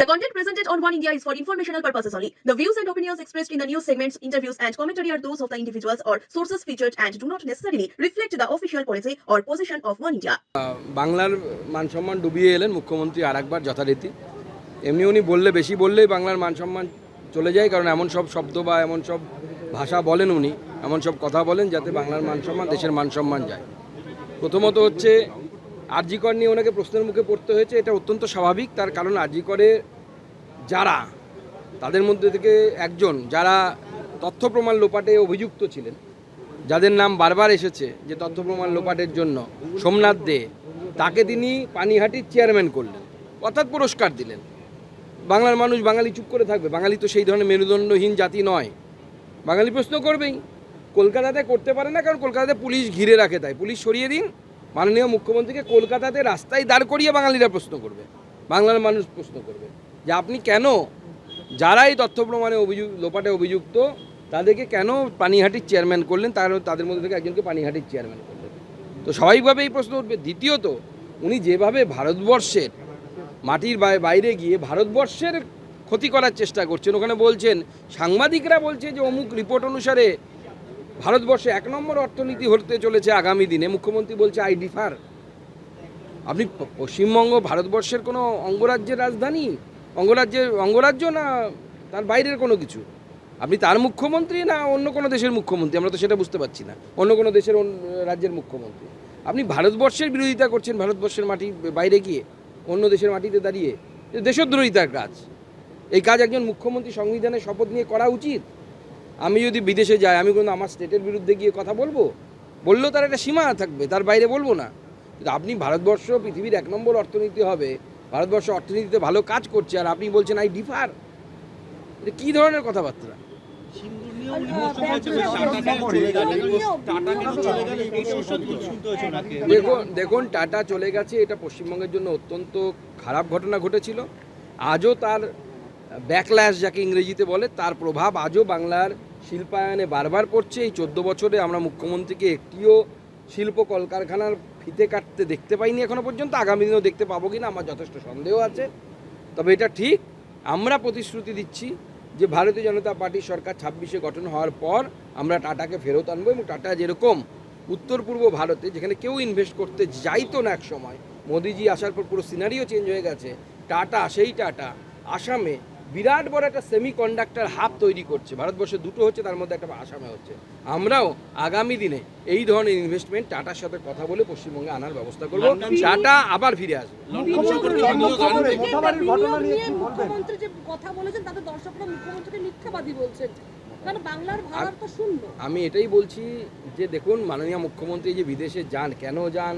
The content presented on One India is for informational purposes only. The views and opinions expressed in the news segments, interviews, and commentary are those of the individuals or sources featured and do not necessarily reflect the official policy or position of One India. বাংলার মান সম্মান ডুবিয়ে এলেন মুখ্যমন্ত্রী আর একবার যথারীতি এমনি উনি বললে বেশি বললেই বাংলার মান সম্মান চলে যায় কারণ এমন সব শব্দ বা এমন সব ভাষা বলেন উনি এমন সব কথা বলেন যাতে বাংলার মান সম্মান দেশের মান সম্মান যায় প্রথমত হচ্ছে আরজিকর নিয়ে ওনাকে প্রশ্নের মুখে পড়তে হয়েছে এটা অত্যন্ত স্বাভাবিক তার কারণ আরজিকরে যারা, তাদের মধ্যে থেকে একজন যারা তথ্য প্রমাণ লোপাটে অভিযুক্ত ছিলেন, যাদের নাম বারবার এসেছে যে তথ্য প্রমাণ লোপাটের জন্য সোমনাথ দে, তাকে তিনি পানিহাটির চেয়ারম্যান করলেন, অর্থাৎ পুরস্কার দিলেন। বাংলার মানুষ বাঙালি চুপ করে থাকবে, বাঙালি তো সেই ধরনের মেরুদণ্ডহীন জাতি নয়। বাঙালি প্রশ্ন করবেই, কলকাতাতে করতে পারে না, কারণ কলকাতাতে পুলিশ ঘিরে রাখে তাই। পুলিশ সরিয়ে দিন, মাননীয় মুখ্যমন্ত্রীকে কলকাতাতে রাস্তায় দাঁড় করিয়ে বাঙালিরা প্রশ্ন করবে, বাংলার মানুষ প্রশ্ন করবে। যে আপনি কেন যারা এই তথ্য প্রমাণে অভিযোগ লোপাটে অভিযুক্ত, তাদেরকে কেন পানিহাটির চেয়ারম্যান করলেন? তার, তাদের মধ্যে থেকে একজনকে পানিহাটির চেয়ারম্যান করলেন। তো স্বাভাবিকভাবে এই প্রশ্ন উঠবে। দ্বিতীয়ত, উনি যেভাবে ভারতবর্ষের মাটির বাইরে গিয়ে ভারতবর্ষের ক্ষতি করার চেষ্টা করছেন, ওখানে বলছেন, সাংবাদিকরা বলছে যে অমুক রিপোর্ট অনুসারে ভারতবর্ষে এক নম্বর অর্থনীতি হতে চলেছে আগামী দিনে। মুখ্যমন্ত্রী বলছে আই ডিফার আপনি পশ্চিমবঙ্গ ভারতবর্ষের কোনো অঙ্গরাজ্যের রাজধানী? অঙ্গরাজ্যের, অঙ্গরাজ্য না, তার বাইরের কোনো কিছু? আপনি তার মুখ্যমন্ত্রী না অন্য কোনো দেশের মুখ্যমন্ত্রী? আমরা তো সেটা বুঝতে পারছি না। অন্য কোনো দেশের রাজ্যের মুখ্যমন্ত্রী। আপনি ভারতবর্ষের বিরোধিতা করছেন, ভারতবর্ষের মাটি বাইরে গিয়ে, অন্য দেশের মাটিতে দাঁড়িয়ে। দেশদ্রোহিতার কাজ। এই কাজ একজন মুখ্যমন্ত্রী সংবিধানের শপথ নিয়ে করা উচিত? আমি যদি বিদেশে যাই, আমি কিন্তু আমার স্টেটের বিরুদ্ধে গিয়ে কথা বলব? বললেও তার একটা সীমা থাকবে, তার বাইরে বলব না। কিন্তু আপনি ভারতবর্ষ পৃথিবীর এক নম্বর অর্থনীতি হবে ভারতবর্ষ অর্থনীতিতে ভালো কাজ করছে আর আপনি বলছেন আই ডিফার। এটা কী ধরনের কথাবার্তা? দেখুন দেখুন টাটা চলে গেছে এটা পশ্চিমবঙ্গের জন্য অত্যন্ত খারাপ ঘটনা ঘটেছিল। আজও তার ব্যাকল্যাশ যাকে ইংরেজিতে বলে তার প্রভাব আজও বাংলার শিল্পায়নে বারবার পড়ছে। এই চোদ্দ বছরে আমরা মুখ্যমন্ত্রীকে একটিও শিল্প কলকারখানার ফিতে কাটতে দেখতে পাইনি এখনও পর্যন্ত। আগামী দিনেও দেখতে পাবো কিনা আমার যথেষ্ট সন্দেহ আছে। তবে এটা ঠিক, আমরা প্রতিশ্রুতি দিচ্ছি যে ভারতীয় জনতা পার্টির সরকার ছাব্বিশে গঠন হওয়ার পর আমরা টাটাকে ফেরত আনব এবং টাটা যেরকম উত্তর পূর্ব ভারতে, যেখানে কেউ ইনভেস্ট করতে যাইতো না এক সময় মোদিজি আসার পর পুরো সিনারিও চেঞ্জ হয়ে গেছে। টাটা, সেই টাটা, আসামে বিরাট বড় একটা সেমি কন্ডাক্টর হাব তৈরি করছে। ভারতবর্ষে দুটো হচ্ছে তার মধ্যে একটা আসামে হচ্ছে। আমরাও আগামী দিনে এই ধরনের ইনভেস্টমেন্ট টাটার সাথে কথা বলে পশ্চিমবঙ্গে আনার ব্যবস্থা করব। টাটা আবার ফিরে আসবে। মুখ্যমন্ত্রী যে কথা বলেছেন তাতে দর্শকরা মুখ্যমন্ত্রীকে মিথ্যাবাদী বলছেন। কারণ বাংলার ভাড়ার তো শূন্য। আমি এটাই বলছি যে দেখুন মাননীয় মুখ্যমন্ত্রী যে বিদেশে যান কেন যান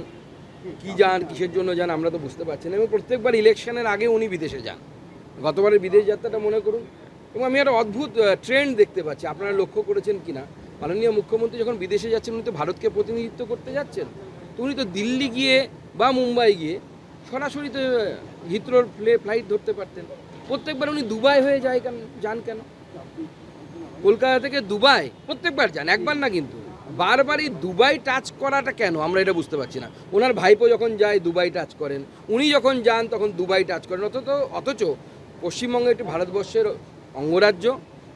কি যান কিসের জন্য যান আমরা তো বুঝতে পারছি না। এবং প্রত্যেকবার ইলেকশনের আগে উনি বিদেশে যান। গতবারের বিদেশ যাত্রাটা মনে করুন। এবং আমি একটা অদ্ভুত ট্রেন্ড দেখতে পাচ্ছি। আপনারা লক্ষ্য করেছেন কিনা? মাননীয় মুখ্যমন্ত্রী যখন বিদেশে যাচ্ছেন, উনি তো ভারতকে প্রতিনিধিত্ব করতে যাচ্ছেন। তো উনি তো দিল্লি গিয়ে বা মুম্বাই গিয়ে সরাসরি তো হিত্রোর ফ্লাইট ধরতে পারতেন। প্রত্যেকবার উনি দুবাই হয়ে যায় কেন, যান কেন? কলকাতা থেকে দুবাই, প্রত্যেকবার যান, একবার না কিন্তু। বারবারই দুবাই টাচ করাটা কেন? আমরা এটা বুঝতে পারছি না। ওনার ভাইপো যখন যায়, দুবাই টাচ করেন। উনি যখন যান, তখন দুবাই টাচ করেন। অথচ অথচ পশ্চিমবঙ্গ একটি ভারতবর্ষের অঙ্গরাজ্য,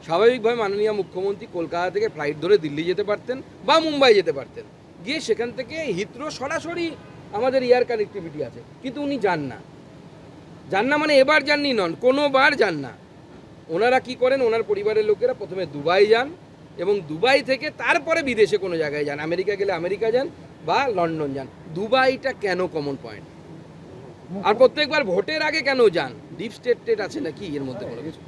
স্বাভাবিকভাবে মাননীয় মুখ্যমন্ত্রী কলকাতা থেকে ফ্লাইট ধরে দিল্লি যেতে পারতেন বা মুম্বাই যেতে পারতেন। গিয়ে সেখান থেকে হিত্রো সরাসরি আমাদের এয়ার কানেক্টিভিটি আছে, কিন্তু উনি যান না। যান না মানে এবার যাননি নন, কোনোবার যান না। ওনারা কি করেন, ওনার পরিবারের লোকেরা প্রথমে দুবাই যান এবং দুবাই থেকে তারপরে বিদেশে কোনো জায়গায় যান। আমেরিকা গেলে আমেরিকা যান বা লন্ডন যান। দুবাইটা কেন কমন পয়েন্ট আর প্রত্যেকবার ভোটের আগে কেন যান? ডিপ স্টেট টেট আছে নাকি এর মধ্যে